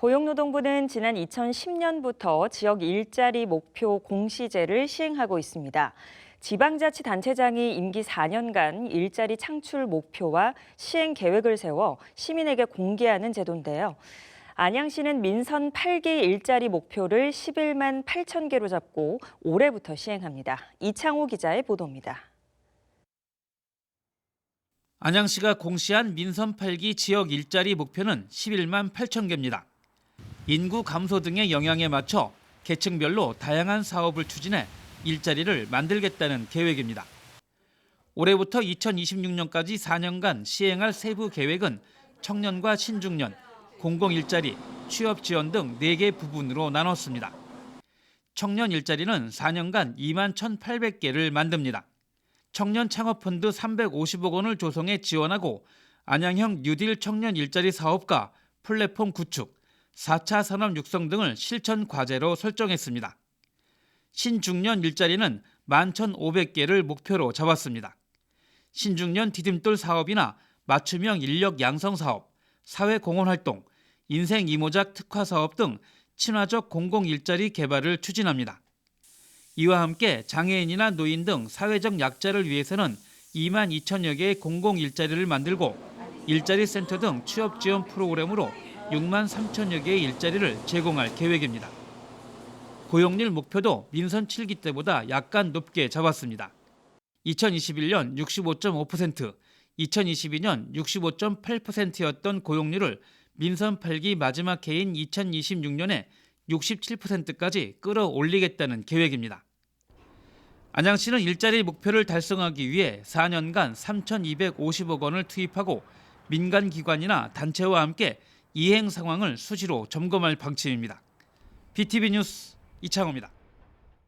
고용노동부는 지난 2010년부터 지역 일자리 목표 공시제를 시행하고 있습니다. 지방자치단체장이 임기 4년간 일자리 창출 목표와 시행 계획을 세워 시민에게 공개하는 제도인데요. 안양시는 민선 8기 일자리 목표를 11만 8천 개로 잡고 올해부터 시행합니다. 이창호 기자의 보도입니다. 안양시가 공시한 민선 8기 지역 일자리 목표는 11만 8천 개입니다. 인구 감소 등의 영향에 맞춰 계층별로 다양한 사업을 추진해 일자리를 만들겠다는 계획입니다. 올해부터 2026년까지 4년간 시행할 세부 계획은 청년과 신중년, 공공 일자리, 취업 지원 등 4개 부분으로 나눴습니다. 청년 일자리는 4년간 2만 1,800개를 만듭니다. 청년 창업펀드 350억 원을 조성해 지원하고 안양형 뉴딜 청년 일자리 사업과 플랫폼 구축, 4차 산업 육성 등을 실천 과제로 설정했습니다. 신중년 일자리는 11,500개를 목표로 잡았습니다. 신중년 디딤돌 사업이나 맞춤형 인력 양성 사업, 사회 공헌 활동, 인생 이모작 특화 사업 등 친화적 공공 일자리 개발을 추진합니다. 이와 함께 장애인이나 노인 등 사회적 약자를 위해서는 2만 2천여 개의 공공 일자리를 만들고 일자리 센터 등 취업 지원 프로그램으로 6만 3천여 개의 일자리를 제공할 계획입니다. 고용률 목표도 민선 7기 때보다 약간 높게 잡았습니다. 2021년 65.5%, 2022년 65.8%였던 고용률을 민선 8기 마지막 해인 2026년에 67%까지 끌어올리겠다는 계획입니다. 안양시는 일자리 목표를 달성하기 위해 4년간 3,250억 원을 투입하고 민간 기관이나 단체와 함께 이행 상황을 수시로 점검할 방침입니다. BTV 뉴스 이창호입니다.